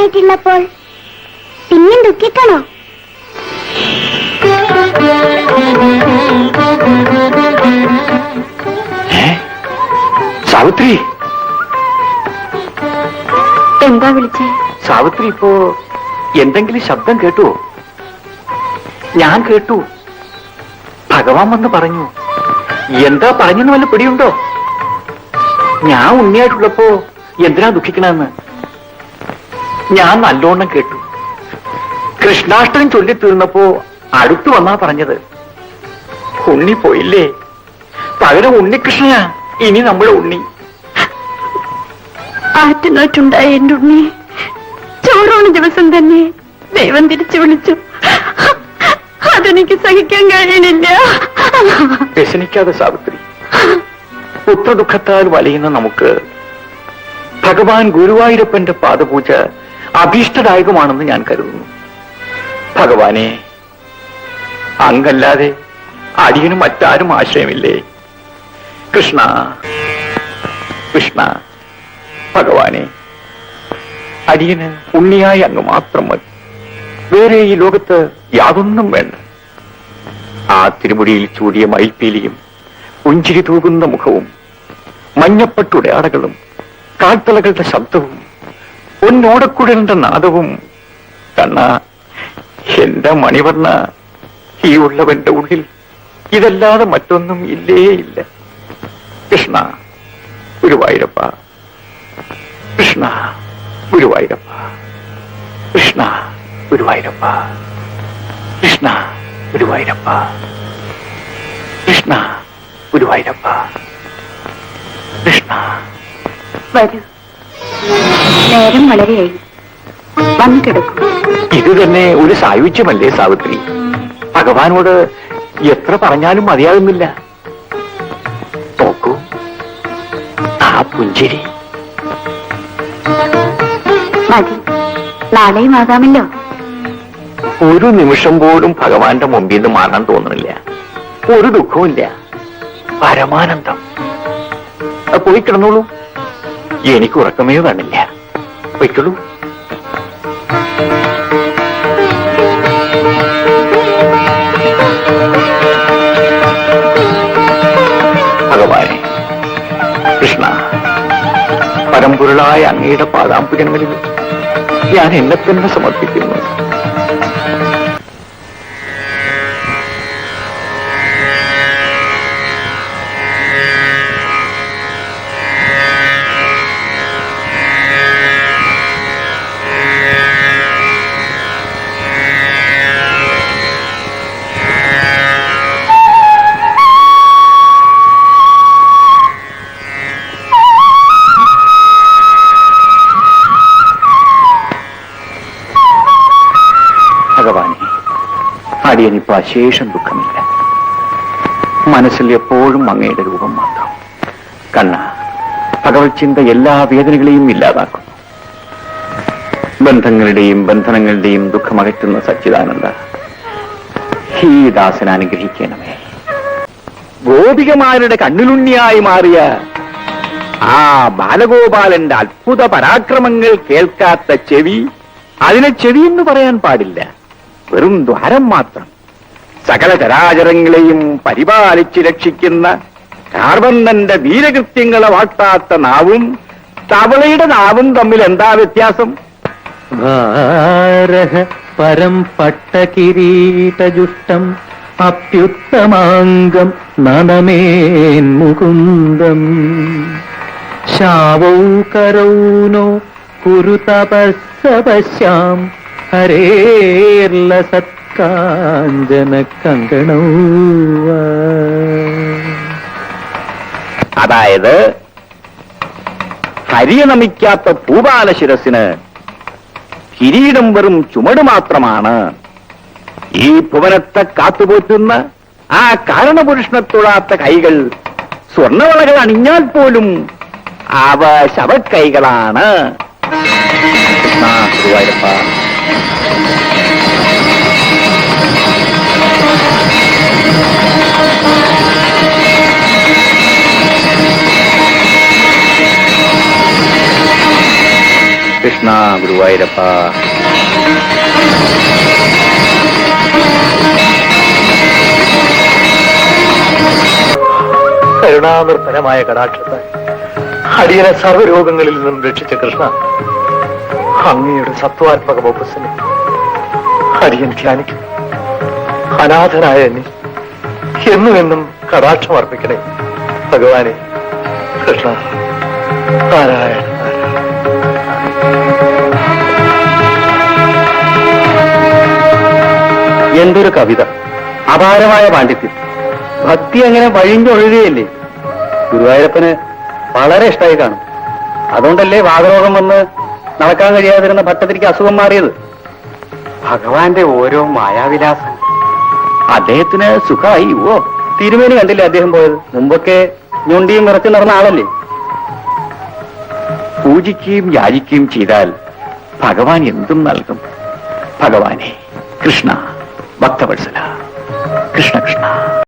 ഉണ്ണിയായിട്ടുള്ളപ്പോൾ പിന്നെ ദുഃഖിക്കണോ? സാവിത്രി? എന്താ വിളിച്ചേ? സാവിത്രി ഇപ്പോ എന്തെങ്കിലും ശബ്ദം കേട്ടോ? ഞാൻ കേട്ടു. ഭഗവാൻ വന്ന് പറഞ്ഞു. എന്താ പറഞ്ഞെന്ന് വല്ല പിടിയുണ്ടോ? ഞാൻ ഉണ്ണിയായിട്ടുള്ളപ്പോ എന്തിനാ ദുഃഖിക്കണമെന്ന് ഞാൻ നല്ലോണം കേട്ടു. കൃഷ്ണാഷ്ടം ചൊല്ലി തീർന്നപ്പോ അടുത്തു വന്നാ പറഞ്ഞത്. ഉണ്ണി പോയില്ലേ? പകരം ഉണ്ണികൃഷ്ണനാ ഇനി നമ്മുടെ ഉണ്ണി. ആറ്റുനോറ്റുണ്ടായ എന്റെ ഉണ്ണി. ചോറോണ ദിവസം തന്നെ ദൈവം തിരിച്ചു വിളിച്ചു. അതെനിക്ക് സഹിക്കാൻ കഴിയണില്ല. വ്യസനിക്കാതെ സാവിത്രി പുത്രദുഃഖത്താൽ വലയുന്ന നമുക്ക് ഭഗവാൻ ഗുരുവായൂരപ്പന്റെ പാദപൂജ അഭീഷ്ടദായകമാണെന്ന് ഞാൻ കരുതുന്നു. ഭഗവാനെ അങ്ങല്ലാതെ അടിയന് മറ്റാരും ആശ്രയമില്ലേ? കൃഷ്ണ കൃഷ്ണ ഭഗവാനെ അടിയന് ഉണ്ണിയായി അങ്ങ് മാത്രം മതി. വേറെ ഈ ലോകത്ത് യാതൊന്നും വേണ്ട. ആ തിരുമുടിയിൽ ചൂടിയ മയിൽപ്പീലിയും ഉഞ്ചിരി തൂകുന്ന മുഖവും മഞ്ഞപ്പട്ടുടെ അടകളും കാൽത്തലകളുടെ ശബ്ദവും പൊന്നോടക്കുഴലിന്റെ നാദവും. കണ്ണ എന്റെ മണിവർണ ഈ ഉള്ളവന്റെ ഉള്ളിൽ ഇതല്ലാതെ മറ്റൊന്നും ഇല്ലേ ഇല്ല കൃഷ്ണ ഗുരുവായൂരപ്പ. കൃഷ്ണ ഗുരുവായൂരപ്പ. കൃഷ്ണ ഗുരുവായൂരപ്പ. കൃഷ്ണ ഗുരുവായൂരപ്പ. കൃഷ്ണ ഗുരുവായൂരപ്പ. കൃഷ്ണ വരൂ. നേരം വളരെയായി വന്നു കിടക്കും. ഇത് തന്നെ ഒരു സായുജ്യമല്ലേ സാവിത്രി? ഭഗവാനോട് എത്ര പറഞ്ഞാലും മതിയാകുന്നില്ല. നോക്കൂ ആ പുഞ്ചിരി. മതി. നാളെയും ആകാമല്ലോ. ഒരു നിമിഷം പോലും ഭഗവാന്റെ മുമ്പിൽ നിന്ന് മാറാൻ തോന്നുന്നില്ല. ഒരു ദുഃഖവും ഇല്ല പരമാനന്ദം. പോയി കിടന്നോളൂ. എനിക്ക് ഉറക്കമേ വേണില്ല പൊയ്ക്കൊള്ളൂ. ഭഗവാനെ കൃഷ്ണ പരമ്പൊരുളായ അങ്ങയുടെ പാദാംബുജങ്ങളിൽ ഞാൻ എന്നെ തന്നെ സമർപ്പിക്കുന്നു. അടിയനിപ്പോ അശേഷം ദുഃഖമില്ല. മനസ്സിൽ എപ്പോഴും അങ്ങയുടെ രൂപം മാത്രം. കണ്ണ ഭഗവത് ചിന്ത എല്ലാ വേദനകളെയും ഇല്ലാതാക്കുന്നു. ബന്ധങ്ങളുടെയും ബന്ധനങ്ങളുടെയും ദുഃഖമകറ്റുന്ന സച്ചിദാനന്ദ ഈ ദാസന അനുഗ്രഹിക്കണമേ. ഗോപികമാരുടെ കണ്ണിലുണ്ണിയായി മാറിയ ആ ബാലഗോപാലന്റെ അത്ഭുത പരാക്രമങ്ങൾ കേൾക്കാത്ത ചെവി അതിനെ ചെവി എന്ന് പറയാൻ പാടില്ല. വെറും ദ്വാരം മാത്രം. സകല ചരാചരങ്ങളെയും പരിപാലിച്ച് രക്ഷിക്കുന്ന കാർബന്ധന്റെ വീരകൃത്യങ്ങളെ വാട്ടാത്ത നാവും തവളയുടെ നാവും തമ്മിൽ എന്താ വ്യത്യാസം? പരം പട്ടകിരീടജുഷ്ടം അപ്യുത്തമാംഗം നനമേൻ മുകുന്ദം. ശാവൗ കരൗനോ കുരു തപസ്സപശ്യാം ഹരേർല സത്കാഞ്ചന കങ്കണ അതായത് ഹരിയെ നമിക്കാത്ത പൂപാല ശിരസിന് കിരീടം വെറും ചുമട് മാത്രമാണ് ഈ ഭുവനത്തെ കാത്തുപോറ്റുന്ന ആ കാരണപുരുഷനെ കൈകൾ സ്വർണവളകൾ അണിഞ്ഞാൽ പോലും അവ ശവക്കൈകളാണ് ഗുരുവായൂരപ്പ. കൃഷ്ണ ഗുരുവായൂരപ്പ. കരുണാനിർഭരമായ കടാക്ഷത്താൽ അടിയനെ സർവരോഗങ്ങളിൽ നിന്നും രക്ഷിച്ച കൃഷ്ണ അങ്ങയുടെ സത്വാത്മക വപസ്സിനെ അടിയൻ ധ്യാനിക്കും. അനാഥനായ എന്നെ എന്നും എന്നും കടാക്ഷം അർപ്പിക്കണേ. ഭഗവാനെ കൃഷ്ണ നാരായണ എന്തൊരു കവിത. അപാരമായ പാണ്ഡിത്യം. ഭക്തി അങ്ങനെ വഴിഞ്ഞൊഴുകയല്ലേ? ഗുരുവായൂരപ്പന് വളരെ ഇഷ്ടമായി കാണും. അതുകൊണ്ടല്ലേ വാതരോഗം വന്ന് നടക്കാൻ കഴിയാതിരുന്ന ഭട്ടതിരിക്ക് അസുഖം മാറിയത്. ഭഗവാന്റെ ഓരോ മായാവിലാസം. അദ്ദേഹത്തിന് സുഖമായി. ഓ തിരുമേനി കണ്ടില്ലേ അദ്ദേഹം പോയത്? മുമ്പൊക്കെ ഞൊണ്ടിയും വിറച്ച് നടന്ന ആളല്ലേ? പൂജിക്കുകയും യാചിക്കുകയും ചെയ്താൽ ഭഗവാൻ എന്തും നൽകും. ഭഗവാനെ കൃഷ്ണ ഭക്തവത്സല.